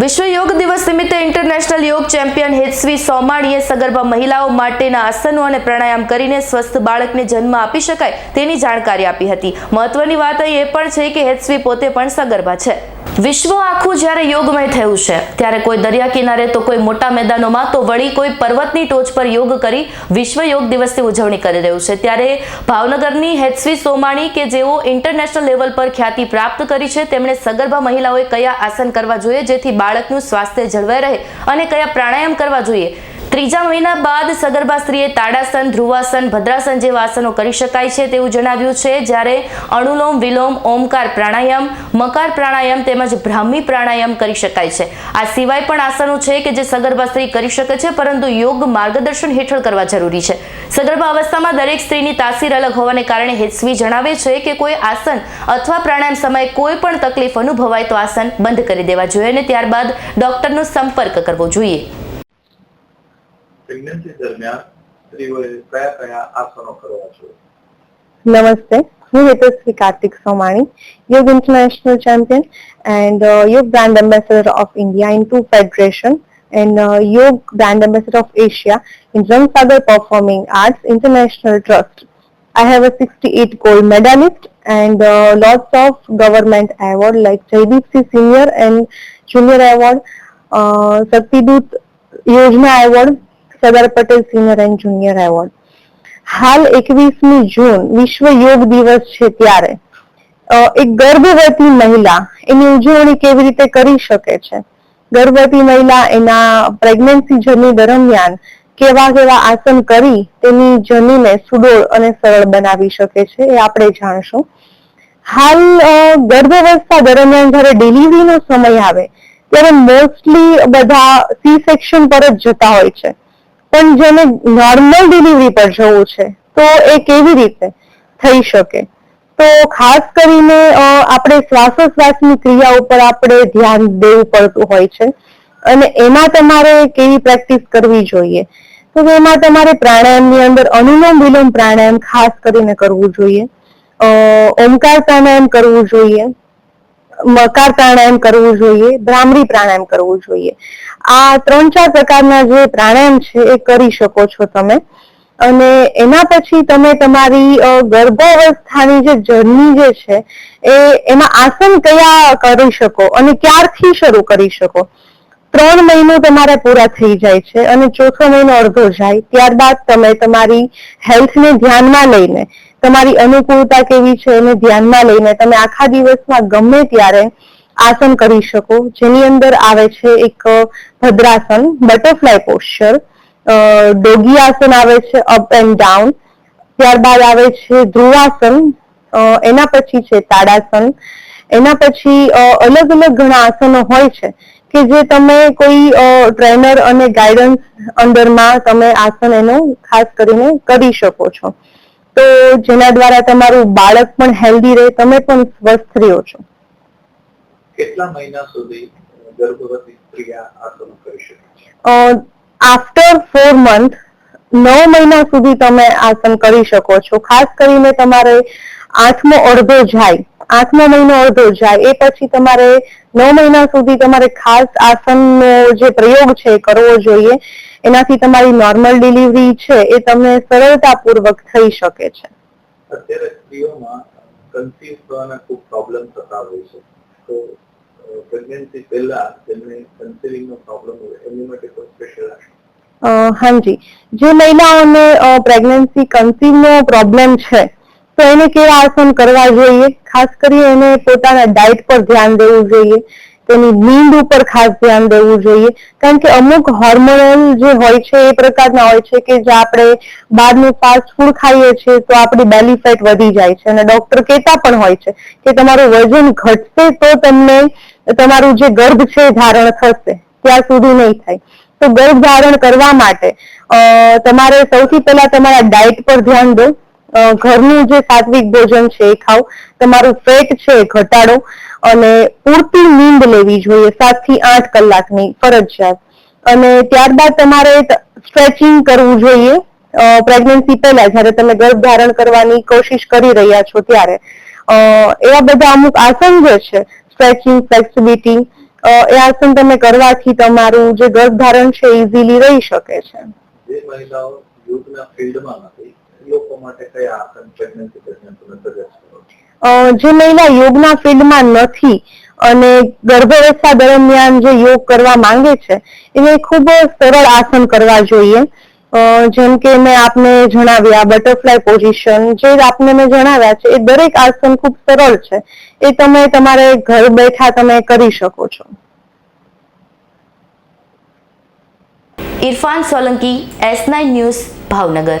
વિશ્વ યોગ દિવસ નિમિત્તે ઇન્ટરનેશનલ યોગ ચેમ્પિયન હેત્સવી સોમાણીએ સગર્ભા મહિલાઓ માટેના આસનો અને પ્રાણાયામ કરીને સ્વસ્થ બાળકને જન્મ આપી શકાય તેની જાણકારી આપી હતી. મહત્વની વાત એ પણ છે કે હેત્સવી પોતે પણ સગર્ભા છે. વિશ્વ આખું જ્યારે યોગમય થયું છે, ત્યારે કોઈ દરિયા કિનારે તો કોઈ મોટા મેદાનોમાં તો વળી કોઈ પર્વતની ટોચ પર યોગ કરી વિશ્વ યોગ દિવસની ઉજવણી કરી રહ્યું છે. ત્યારે ભાવનગરની હેત્સવી સોમાણી કે જેઓ ઇન્ટરનેશનલ લેવલ પર ખ્યાતિ પ્રાપ્ત કરી છે, તેમણે સગર્ભા મહિલાઓએ કયા આસન કરવા જોઈએ જેથી બાળકનું સ્વાસ્થ્ય જળવાઈ રહે અને કયા પ્રાણાયામ કરવા જોઈએ? ત્રીજા મહિના બાદ સગર્ભા સ્ત્રીએ તાડાસન, ધ્રુવાસન, ભદ્રાસન જેવા આસનો કરી શકાય છે તેવું જણાવ્યું છે, જ્યારે અણુલોમ, વિલોમ, ઓમકાર, પ્રાણાયામ, મકાર પ્રાણાયામ તેમજ બ્રાહ્મી પ્રાણાયામ કરી શકાય છે. આ સિવાય પણ આસનો છે કે જે સગર્ભા સ્ત્રી કરી શકે છે, પરંતુ યોગ માર્ગદર્શન હેઠળ કરવા જરૂરી છે. સગર્ભા અવસ્થામાં દરેક સ્ત્રીની તાસીર અલગ હોવાને કારણે હેત્સવી જણાવે છે કે કોઈ આસન અથવા પ્રાણાયામ સમયે કોઈ પણ તકલીફ અનુભવાય તો આસન બંધ કરી દેવા જોઈએ અને ત્યારબાદ ડોક્ટરનો સંપર્ક કરવો જોઈએ. પ્રેગ્નન્સી દરમિયાન સ્ત્રીઓએ કયા કયા આસનો કરવા જોઈએ નમસ્તે હું Hetshree Kartik Somani yoga international champion and yoga brand ambassador of India in two federation and uh, Yog Brand Ambassador of Asia in Ramsagar Performing Arts International Trust. I have a 68 gold medalist and uh, lots of government award like Jaideep C Senior and Junior Award, uh, Saktidut Yojana Award, Sardar Patel senior and junior award હાલ એકવીસમી જૂન વિશ્વ યોગ દિવસ છે ત્યારે. એક ગર્ભવતી મહિલા એની ઉજવણી કેવી રીતે કરી શકે છે? ગર્ભવતી મહિલા એના પ્રેગ્નન્સી જર્ની દરમિયાન કેવા કેવા આસન કરી તેની જર્નીને સુડોળ અને સરળ બનાવી શકે છે એ આપણે જાણશું. હાલ ગર્ભાવસ્થા દરમિયાન જ્યારે ડિલિવરીનો સમય આવે, ત્યારે મોસ્ટલી બધા સી સેક્શન પર જ જતા હોય છે. પણ જેને નોર્મલ ડિલિવરી પર જવું છે, તો એ કેવી રીતે થઈ શકે? તો ખાસ કરીને આપણે શ્વાસોશ્વાસની ક્રિયા ઉપર આપણે ધ્યાન દેવું પડતું હોય છે. અને એમાં તમારે કેવી પ્રેક્ટિસ કરવી જોઈએ? તો એમાં તમારે પ્રાણાયામની અંદર અનુલોમ વિલોમ પ્રાણાયામ ખાસ કરીને કરવું જોઈએ. ઓમકાર પ્રાણાયામ કરવું જોઈએ. મકાર પ્રાણાયામ કરવું જોઈએ ભ્રામરી પ્રાણાયામ કરવું જોઈએ. આ ત્રણ ચાર પ્રકારના જે પ્રાણાયામ છે એ કરી શકો છો તમે. અને એના પછી તમે તમારી ગર્ભાવસ્થાની જે જર્ની જે છે, એ એમાં આસન કયા કરી શકો અને ક્યારથી શરૂ કરી શકો? ત્રણ મહિનો તમારે પૂરા થઈ જાય છે અને ચોથો મહિનો અડધો જાય. ત્યારબાદ તમે તમારી હેલ્થને ધ્યાનમાં લઈને તમારી અનુકૂળતા કેવી છે એને ધ્યાનમાં લઈને તમે આખા દિવસમાં ગમે ત્યારે આસન કરી શકો. જેની અંદર આવે છે એક ભદ્રાસન, બટરફ્લાય પોસ્ચર ડોગી આસન આવે છે, અપ એન્ડ ડાઉન. ત્યારબાદ આવે છે ધ્રુવાસન એના પછી છે તાડાસન. એના પછી અલગ અલગ ઘણા આસનો હોય છે કે જે તમે કોઈ ટ્રેનર અને ગાઈડન્સ અંડરમાં તમે આસન એનું ખાસ કરીને કરી શકો છો. તો જેના દ્વારા તમારું બાળક પણ હેલ્ધી રહે તમે પણ સ્વસ્થ રહ્યો છો? કેટલા મહિના સુધી ગર્ભવતી સ્ત્રી આસનો કરી શકે આફ્ટર ફોર મંથ નવ મહિના સુધી તમે આસન કરી શકો છો. ખાસ કરીને તમારે આઠમો અડધો જાય આઠમો મહિનો અડધો જાય એ પછી તમારે નવ મહિના સુધી તમારે ખાસ આસનનો જે પ્રયોગ છે કરવો જોઈએ. એનાથી તમારી નોર્મલ ડિલિવરી છે એ તમને સરળતાપૂર્વક થઈ શકે છે. અત્યારે સ્ત્રીઓમાં કન્સીવ થવાના ખૂબ પ્રોબ્લેમ થતા હોય છે. તો પ્રેગ્નન્સી પહેલા તેમને કન્સીવિંગનો પ્રોબ્લેમ હોય એમની માટે કોઈ સ્પેશિયલ હાજી. જે મહિલાઓને પ્રેગ્નન્સી કન્સીવનો પ્રોબ્લેમ છે તો એને કેવા આસન કરવા જોઈએ? ખાસ કરી એને પોતાના ડાયટ પર ધ્યાન દેવું જોઈએ. તેની નીંદ ઉપર ખાસ ધ્યાન દેવું જોઈએ. કારણ કે અમુક હોર્મોનલ જે હોય છે, એ પ્રકારના હોય છે કે જે આપણે બહારનું ફાસ્ટ ફૂડ ખાઈએ છીએ, તો આપણી બેલી ફેટ વધી જાય છે. અને ડોક્ટર કહેતા પણ હોય છે કે તમારું વજન ઘટશે તો તમને તમારું જે ગર્ભ છે ધારણ થશે. ત્યાં સુધી નહીં થાય. તો ગર્ભ ધારણ કરવા માટે તમારે સૌથી પહેલા તમારા ડાયટ પર ધ્યાન દો. ઘરનું જે સાત્વિક ભોજન છે એ ખાઓ. તમારું ફેટ છે ઘટાડો અને પૂરતી નીંદ લેવી જોઈએ સાતથી આઠ કલાકની ફરજિયાત. અને ત્યારબાદ તમારે સ્ટ્રેચિંગ કરવું જોઈએ. પ્રેગ્નન્સી પહેલા જ્યારે તમે ગર્ભ ધારણ કરવાની કોશિશ કરી રહ્યા છો ત્યારે. એવા બધા અમુક આસન જે છે, સ્ટ્રેચિંગ, ફ્લેક્સિબિલિટી એ આસન તમે કરવાથી તમારું જે ગર્ભ ધારણ છે ઇઝીલી રહી શકે છે. જે મહિલાઓ યોગના ફિલ્ડમાં નથી. લોકો માટે કયા આસન પ્રેગ્નન્સી પ્રેગ્નન્સીને સજેસ્ટ કરો જે મહિલા યોગના ફિલ્ડમાં નથી અને ગર્ભાવસ્થા દરમિયાન જે યોગ કરવા માંગે છે એને ખૂબ જ સરળ આસન કરવા જોઈએ. જેમ કે મેં આપને જણાવ્યા બટરફ્લાય પોઝિશન જે આપને મેં જણાવ્યા છે એ દરેક આસન ખૂબ સરળ છે. એ તમે તમારે ઘર બેઠા તમે કરી શકો છો. Irfan Solanki S nine news Bhavnagar.